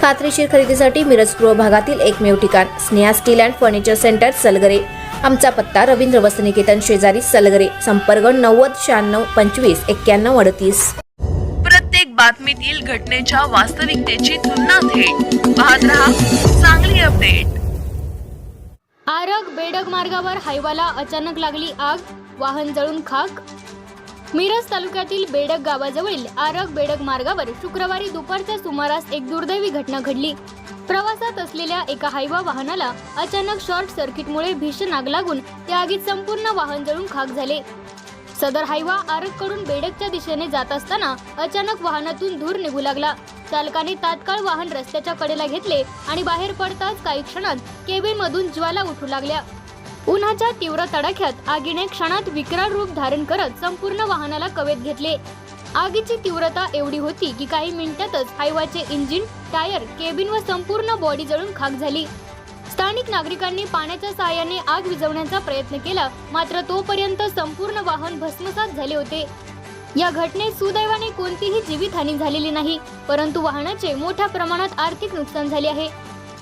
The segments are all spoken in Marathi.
खात्रीशीर खरेदीसाठी मिरज पूर्व भागातील एकमेव ठिकाण Sneha steel and furniture centre Salgare. आमचा पत्ता रवींद्र वसनिकेतन शेजारी सलगरे संपर्क नव्वद शहाण्णव पंचवीस एक्क्याण्णव अडतीस. प्रत्येक बातमीतील घटनेच्या वास्तविकतेची तुलना थेट. पाहत रहा चांगली अपडेट. आरग बेडग मार्गावर हायवाला अचानक लागली आग वाहन जळून खाक मिरज तालुक्यातील बेडक गावाजवळील आरग बेडक मार्गावर शुक्रवारी दुपारच्या सुमारास एक दुर्दैवी घटना घडली. प्रवासात असलेल्या एका हायवा वाहनाला अचानक शॉर्ट सर्किटमुळे भीषण आग लागून त्या आगीत संपूर्ण वाहन जळून खाक झाले. सदर हायवा आरगकडून बेडकच्या दिशेने जात असताना अचानक वाहनातून धूर निघू लागला. चालकाने तात्काळ वाहन रस्त्याच्या कडेला घेतले आणि बाहेर पडताच काही क्षणात केबिन मधून ज्वाला उठू लागल्या. उन्हाच्या तीव्र तडाख्यात आगीने क्षणात विकराळ रूप धारण करत संपूर्ण वाहनाला कवेत घेतले. आगीची तीव्रता एवढी होती की काही मिनिटातच हायवाचे इंजिन टायर केबिन व संपूर्ण बॉडी जळून खाक झाली. स्थानिक नागरिकांनी पाण्याच्या सहाय्याने आग विझवण्याचा प्रयत्न केला मात्र तोपर्यंत संपूर्ण वाहन भस्मसात झाले होते. या घटनेत सुदैवाने कोणतीही जीवितहानी झालेली नाही परंतु वाहनाचे मोठ्या प्रमाणात आर्थिक नुकसान झाले आहे.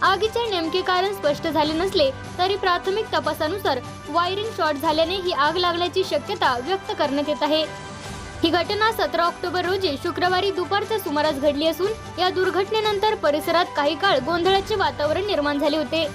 आगीचे नेमके कारण स्पष्ट झाले नसले तरी प्राथमिक तपासानुसार वायरिंग शॉर्ट झाल्याने ही आग लागण्याची शक्यता व्यक्त करण्यात येत आहे. ही घटना सतरा ऑक्टोबर रोजी शुक्रवारी दुपारच्या सुमारास घडली असून या दुर्घटनेनंतर परिसरात काही काळ गोंधळाचे वातावरण निर्माण झाले होते.